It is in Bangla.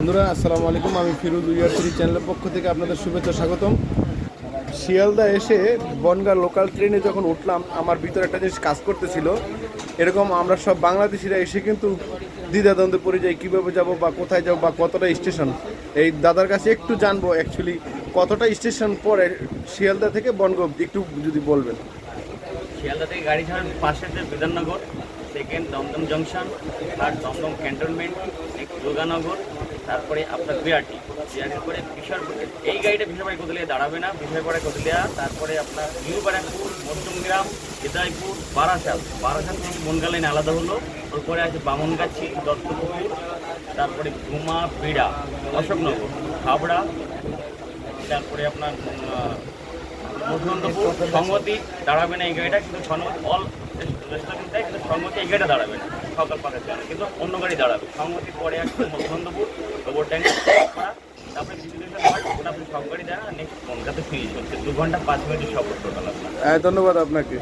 বন্ধুরা, আসসালামু আলাইকুম। আমি ফিরোজ উইয়ার থ্রি চ্যানেলের পক্ষ থেকে আপনাদের শুভেচ্ছা, স্বাগতম। শিয়ালদা এসে বনগাঁ লোকাল ট্রেনে যখন উঠলাম, আমার ভিতরে একটা জিনিস কাজ করতেছিল। এরকম আমরা সব বাংলাদেশিরা এসে কিন্তু দ্বিধাদ্বন্দ্বে পড়ে যাই, কীভাবে যাব বা কোথায় যাব বা কতটা স্টেশন। এই দাদার কাছে একটু জানব অ্যাকচুয়ালি কতটা স্টেশন পরে শিয়ালদা থেকে বনগাঁ একটু যদি বলবেন। শিয়ালদা থেকে গাড়ি ছাড়েন পাশে Bidhannagar second Dum Dum junction third Dum Dum cantonment Durganagar তারপরে আপনার বিআরটি। বিআরটির পরে বিশালপুর এই গাড়িটা বিশালপাড়ি কোদলিয়া দাঁড়াবে না বিশালপাড়া কোদলিয়া তারপরে আপনার নিউ ব্যারাকপুর মধ্যমগ্রাম হৃদয়পুর বারাসাত। বারাসাত থেকে বনগা লাইন আলাদা হলো। ওরপরে আছে বামনগাছি দত্তপুকুর। তারপরে ঘুমা বিড়া অশোকনগর হাবড়া। তারপরে আপনার উম, মধুনন্দপুর সংগতি দাঁড়াবে না এই গাড়িটা কিন্তু অল কিন্তু সংগতি এই গাড়িটা দাঁড়াবে না। সকাল পাশে জন্য কিন্তু অন্য গাড়ি দাঁড়াবে। সংগতি পরে আসবে মধুনন্দপুর গোবর ট্যাঙ্ক তারপরে আপনি সব গাড়ি দাঁড়ান দু ঘণ্টা, পাঁচ টোটাল আপনার। হ্যাঁ ধন্যবাদ আপনাকে।